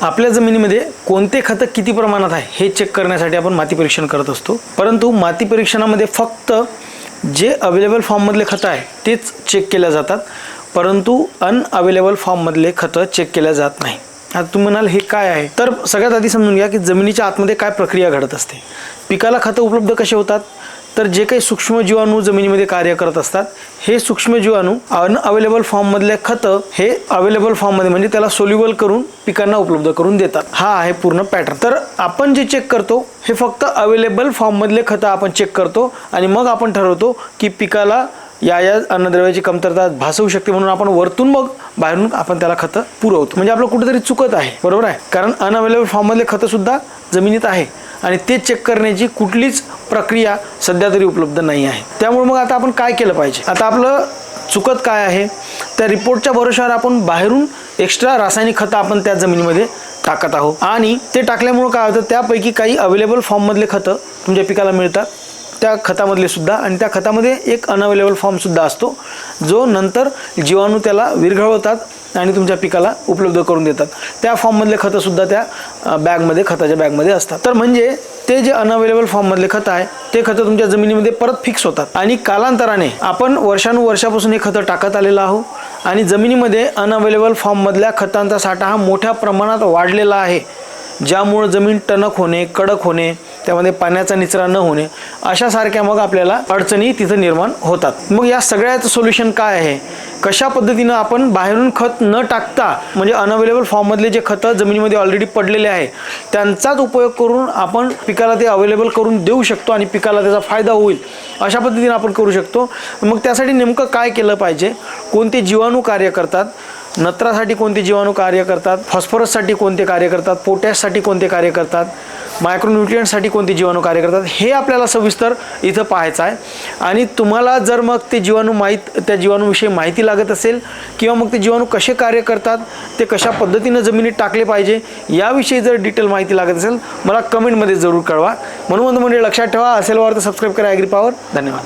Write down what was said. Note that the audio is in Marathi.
आपल्या जमिनीमध्ये कोणते खतं किती प्रमाणात आहे हे चेक करण्यासाठी आपण माती परीक्षण करत असतो. परंतु माती परीक्षणामध्ये फक्त जे अवेलेबल फॉर्ममधले खतं आहे तेच चेक केल्या जातात. परंतु अनअवेलेबल फॉर्ममधले खतं चेक केल्या जात नाही. आता तुम्ही म्हणाल हे काय आहे? तर सगळ्यात आधी समजून घ्या की जमिनीच्या आतमध्ये काय प्रक्रिया घडत असते. पिकाला खतं उपलब्ध कसे होतात? तर जे काही सूक्ष्म जीवाणू जमिनीमध्ये कार्य करत असतात हे सूक्ष्म जीवाणू अनअवेलेबल फॉर्ममधले खतं हे अवेलेबल फॉर्ममध्ये म्हणजे त्याला सोल्युबल करून पिकांना उपलब्ध करून देतात. हा आहे पूर्ण पॅटर्न तर आपण जे चेक करतो हे फक्त अवेलेबल फॉर्ममधले खतं आपण चेक करतो आणि मग आपण ठरवतो की पिकाला या या अन्नद्रव्याची कमतरता भासवू शकते म्हणून आपण वरतून मग बाहेरून आपण त्याला खतं पुरवतो. म्हणजे आपलं कुठेतरी चुकत आहे. बरोबर आहे? कारण अनअवेलेबल फॉर्ममधले खतंसुद्धा जमिनीत आहे. आणि ते चेक करण्याची कुठलीच प्रक्रिया सध्या तरी उपलब्ध नाही आहे. त्यामुळे मग आता आपण काय केलं पाहिजे? आता आपलं चुकत काय आहे? त्या रिपोर्टच्या भरोशावर आपण बाहेरून एक्स्ट्रा रासायनिक खतं आपण त्या जमिनीमध्ये टाकत आहोत. आणि ते टाकल्यामुळं काय होतं? त्यापैकी काही अवेलेबल फॉर्ममधले खतं तुमच्या पिकाला मिळतात. त्या खतामधले सुद्धा आणि त्या खतामध्ये एक अनअवेलेबल फॉर्मसुद्धा असतो. जो नंतर जीवाणू त्याला विरघळवतात आणि तुमच्या पिकाला उपलब्ध करून देतात. त्या फॉर्ममधले खतंसुद्धा त्या बॅगमध्ये खताच्या बॅगमध्ये असतात. तर म्हणजे ते जे अनअवेलेबल फॉर्ममधले खतं आहे ते खतं तुमच्या जमिनीमध्ये परत फिक्स होतात. आणि कालांतराने आपण वर्षानुवर्षापासून हे खतं टाकत आलेलं आहोत आणि जमिनीमध्ये अनअवेलेबल फॉर्ममधल्या खतांचा साठा हा मोठ्या प्रमाणात वाढलेला आहे. ज्यामुळं जमीन टणक होणे कडक होणे त्यामध्ये पाण्याचा निचरा न होणे अशासारख्या मग आपल्याला अडचणी तिथं निर्माण होतात. मग या सगळ्याचं सोल्युशन काय आहे? कशा पद्धतीनं आपण बाहेरून खत न टाकता म्हणजे अनअवेलेबल फॉर्ममधले जे खतं जमिनीमध्ये ऑलरेडी पडलेले आहे त्यांचाच उपयोग करून आपण पिकाला ते अवेलेबल करून देऊ शकतो आणि पिकाला त्याचा फायदा होईल अशा पद्धतीनं आपण करू शकतो. मग त्यासाठी नेमकं काय केलं पाहिजे? कोणते जीवाणू कार्य करतात? नत्रासाठी कोणते जीवाणू कार्य करतात? फॉस्फरससाठी कोणते कार्य करतात? पोटॅशसाठी कोणते कार्य करतात? मायक्रोन्युट्रियंटसाठी कोणते जीवाणू कार्य करतात? हे आपल्याला सविस्तर इथं पाहायचं आहे. आणि तुम्हाला जर मग ते जीवाणू माहीत त्या जीवाणूविषयी माहिती लागत असेल किंवा मग ते जीवाणू कसे कार्य करतात ते कशा पद्धतीनं जमिनीत टाकले पाहिजे याविषयी जर डिटेल माहिती लागत असेल मला कमेंटमध्ये जरूर कळवा. म्हणून म्हणजे लक्षात ठेवा. असेल वार तर सबस्क्राईब करा. ॲग्री पावर धन्यवाद.